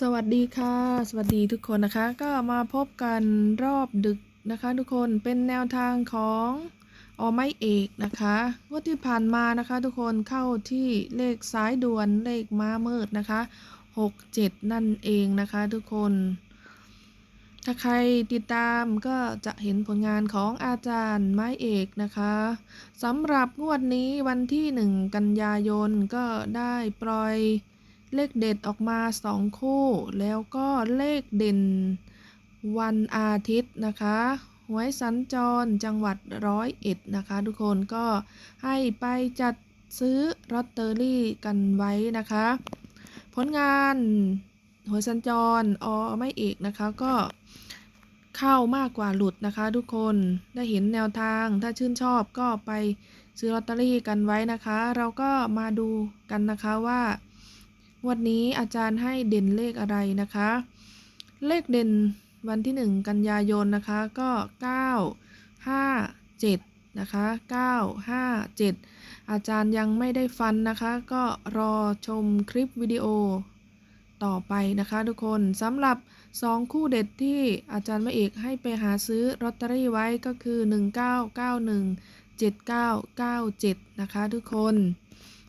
สวัสดีค่ะ สวัสดีทุกคนนะคะ ก็มาพบกันรอบดึกนะคะ ทุกคนเป็นแนวทางของออไม่เอกนะคะงวดที่ผ่านมานะคะ ทุกคนเข้าที่เลขสายด่วนเลขม้ามืดนะคะ 6 7 นั่นเองนะคะ ทุกคน ถ้าใครติดตามก็จะเห็นผลงานของอาจารย์ไม้เอกนะคะสำหรับงวดนี้วันที่ 1 กันยายนก็ได้ปล่อย เลขเด็ดออกมา 2 คู่ แล้วก็เลขเด่นวันอาทิตย์นะคะหวยสัญจรจังหวัดร้อยเอ็ดนะคะ ทุกคนก็ให้ไปจัดซื้อลอตเตอรี่กันไว้นะคะ ผลงานหวยสัญจรอไม่เอกนะคะก็เข้ามากกว่าหลุดนะคะ ทุกคนได้เห็นแนวทางถ้าชื่นชอบก็ไปซื้อลอตเตอรี่กันไว้นะคะ เราก็มาดูกันนะคะว่า วันนี้อาจารย์ให้เด่นเลขอะไรนะคะ เลขเด่นวันที่ 1 กันยายนนะคะก็ 9 5 7 นะคะ 9 5 7 อาจารย์ยังไม่ได้ฟันนะคะ ก็รอชมคลิปวิดีโอต่อไปนะคะทุกคนสำหรับ 2 คู่เด็ดที่อาจารย์ม่เอกให้ไปหาซื้อลอตเตอรี่ไว้ก็คือ 1991 7997 นะคะทุกคน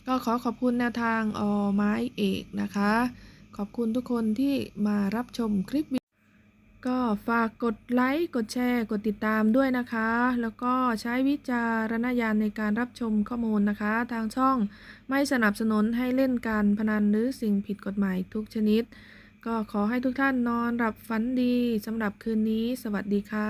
ก็ขอขอบคุณแนวทางอไม้เอกนะคะ ขอบคุณทุกคนที่มารับชมคลิปวิก็ฝากกดไลค์ กดแชร์ กดติดตามด้วยนะคะ แล้วก็ใช้วิจารณญาณในการรับชมข้อมูลนะคะ ทางช่องไม่สนับสนุนให้เล่นการพนันหรือสิ่งผิดกฎหมายทุกชนิด ก็ขอให้ทุกท่านนอนหลับฝันดีสำหรับคืนนี้ สวัสดีค่ะ